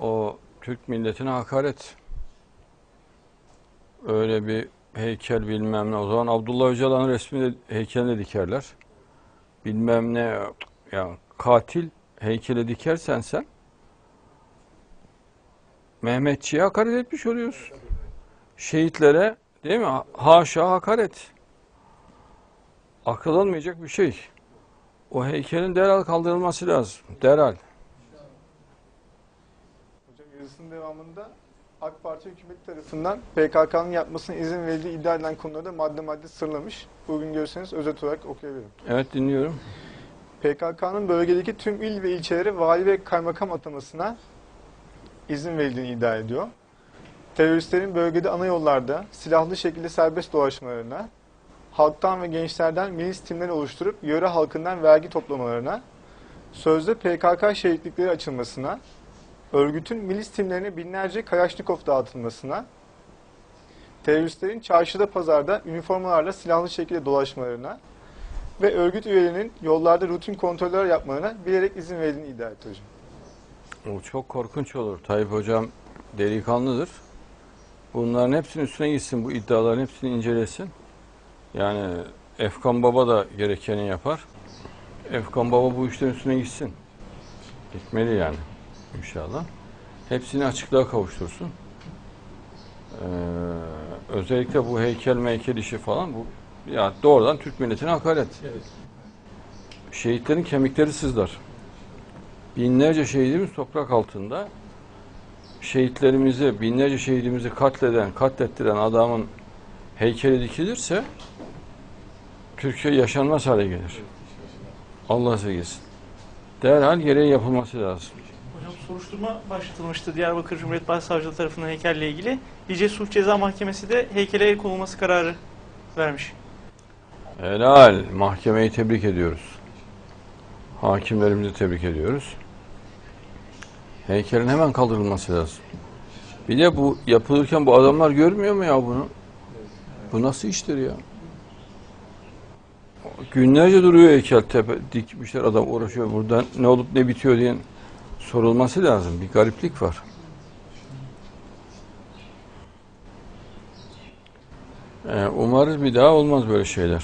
O Türk milletine hakaret. Öyle bir heykel bilmem ne. O zaman Abdullah Öcalan'ın resmini heykeline dikerler. Bilmem ne. Ya katil heykele dikersen sen Mehmetçiye hakaret etmiş oluyorsun. Şehitlere değil mi? Haşa hakaret. Akıl almayacak bir şey. O heykelin derhal kaldırılması lazım. Derhal. Yazısının devamında AK Parti hükümeti tarafından PKK'nın yapmasına izin verildiği iddia edilen konuları da madde madde sırlamış. Bugün görürseniz özet olarak okuyabilirim. Evet dinliyorum. PKK'nın bölgedeki tüm il ve ilçelere vali ve kaymakam atamasına izin verildiğini iddia ediyor. Teröristlerin bölgede ana yollarda silahlı şekilde serbest dolaşmalarına, halktan ve gençlerden milis timleri oluşturup yöre halkından vergi toplamalarına, sözde PKK şehitlikleri açılmasına, örgütün milis timlerine binlerce Kalaşnikov dağıtılmasına, teröristlerin çarşıda pazarda üniformalarla silahlı şekilde dolaşmalarına, ve örgüt üyelerinin yollarda rutin kontroller yapmalarına bilerek izin verildiğini iddia etti hocam. O çok korkunç olur. Tayyip Hocam delikanlıdır. Bunların hepsinin üstüne gitsin. Bu iddiaların hepsini incelesin. Yani Efkan Baba da gerekeni yapar. Efkan Baba bu işlerin üstüne gitsin. Gitmeli yani inşallah. Hepsini açıklığa kavuştursun. Ee, özellikle bu heykel meykel işi falan bu ya doğrudan Türk milletine hakaret. Şehitlerin kemikleri sızlar. Binlerce şehidimiz toprak altında. Şehitlerimizi, binlerce şehidimizi katleden, katlettiren adamın heykeli dikilirse Türkiye yaşanmaz hale gelir. Allah sevgilsin. Derhal gereği yapılması lazım. Soruşturma başlatılmıştı Diyarbakır Cumhuriyet Başsavcılığı tarafından heykelle ilgili. Lice Sulh Ceza Mahkemesi de heykele el konulması kararı vermiş. Helal. Mahkemeyi tebrik ediyoruz. Hakimlerimizi tebrik ediyoruz. Heykelin hemen kaldırılması lazım. Bir de bu yapılırken bu adamlar görmüyor mu ya bunu? Bu nasıl iştir ya? Günlerce duruyor heykel tepe dikmişler adam uğraşıyor burada ne olup ne bitiyor diye sorulması lazım. Bir gariplik var. Ee, umarız bir daha olmaz böyle şeyler.